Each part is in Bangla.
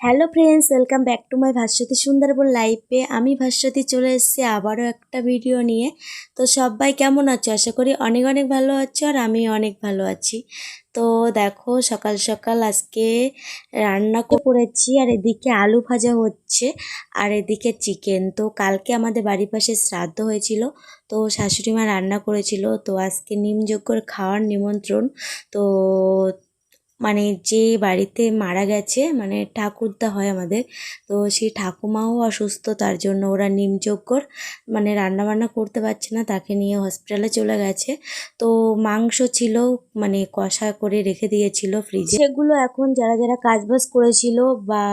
Hello friends welcome back to my Bhaswati Sundarban লাইফে আমি ভাস্বতী চলে এসেছি আবারও একটা ভিডিও নিয়ে তো সবাই কেমন আছো আশা করি অনেক অনেক ভালো আছো আর আমি অনেক ভালো আছি তো দেখো সকাল সকাল আজকে রান্না করেছি আর এদিকে আলু ভাজা হচ্ছে আর এদিকে চিকেন তো কালকে আমাদের বাড়ির পাশে শ্রাদ্ধ হয়েছিল তো শাশুড়ি মা রান্না করেছিল তো আজকে নিমযজ্ঞর খাওয়ার নিমন্ত্রণ তো মানে যে বাড়িতে মারা গেছে মানে ঠাকুরদা হয় আমাদের, তো সেই ঠাকুমাও অসুস্থ, তার জন্য ওরা নিমযজ্ঞর মানে রান্না বান্না করতে পারছে না, তাকে নিয়ে হসপিটালে চলে গেছে। তো মাংস ছিল মানে কষা করে রেখে দিয়েছিল ফ্রিজে সেগুলো এখন যারা যারা কাজবাজ করেছিল বা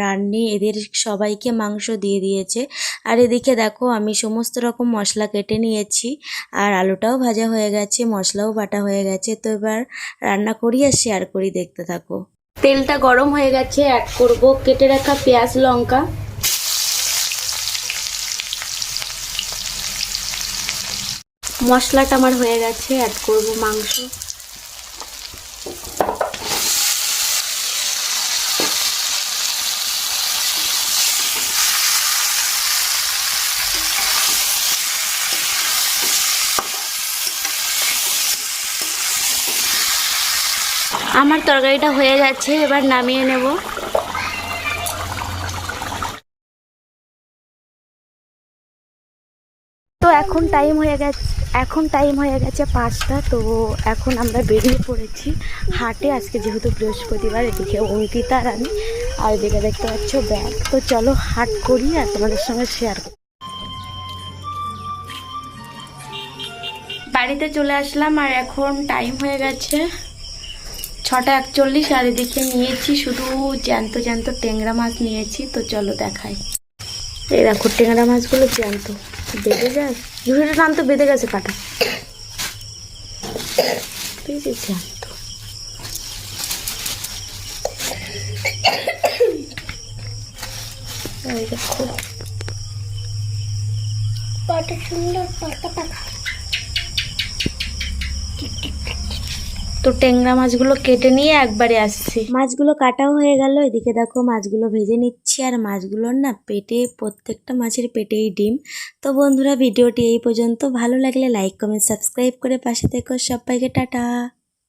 রান্নি, এদের সবাইকে মাংস দিয়ে দিয়েছে। আর এদিকে দেখো, আমি সমস্ত রকম মশলা কেটে নিয়েছি, আর আলুটাও ভাজা হয়ে গেছে, মশলাও বাটা হয়ে গেছে। তো এবার রান্না করি আর শেয়ার করি। দেখতে থাকো। তেলটা গরম হয়ে গেছে অ্যাড করব। কেটে রাখা পেঁয়াজ, লঙ্কা। মশলাটা আমার হয়ে গেছে অ্যাড করব মাংস। আমার তরকারিটা হয়ে গেছে এবার নামিয়ে নেব। তো এখন টাইম হয়ে গেছে, এখন টাইম হয়ে গেছে পাঁচটা, তো এখন আমরা বেরিয়ে পড়েছি হাটে। আজকে যেহেতু বৃহস্পতিবার, এদিকে অঙ্কিতা আর আমি আর এদিকে দেখতে পাচ্ছ ব্যাগ। তো চলো হাট করি আর তোমাদের সঙ্গে শেয়ার করি। বাড়িতে চলে আসলাম আর এখন টাইম হয়ে গেছে ছটা একচল্লিশ, আর এদিকে নিয়েছি শুধু জ্যান্ত জ্যান্ত ট্যাংরা মাছ নিয়েছি, তো চলো দেখাই। এই দেখো, ট্যাংরা মাছগুলো জ্যান্ত। বেঁধে যায়? ঝুড়িটা টান তো বেঁধে গেছে কাটা। যে জ্যান্ত। কত সুন্দর পাতা পাতা তো ট্যাংরা মাছগুলো কেটে নিয়ে একবারে আসছি। মাছগুলো কাটাও হয়ে গেল, এদিকে দেখো মাছগুলো ভেজে নিচ্ছি। আর মাছগুলোর না পেটে, প্রত্যেকটা মাছের পেটেই ডিম। তো বন্ধুরা, ভিডিওটি এই পর্যন্ত। ভালো লাগলে লাইক, কমেন্ট, সাবস্ক্রাইব করে পাশে থেকো। সবাইকে টাটা।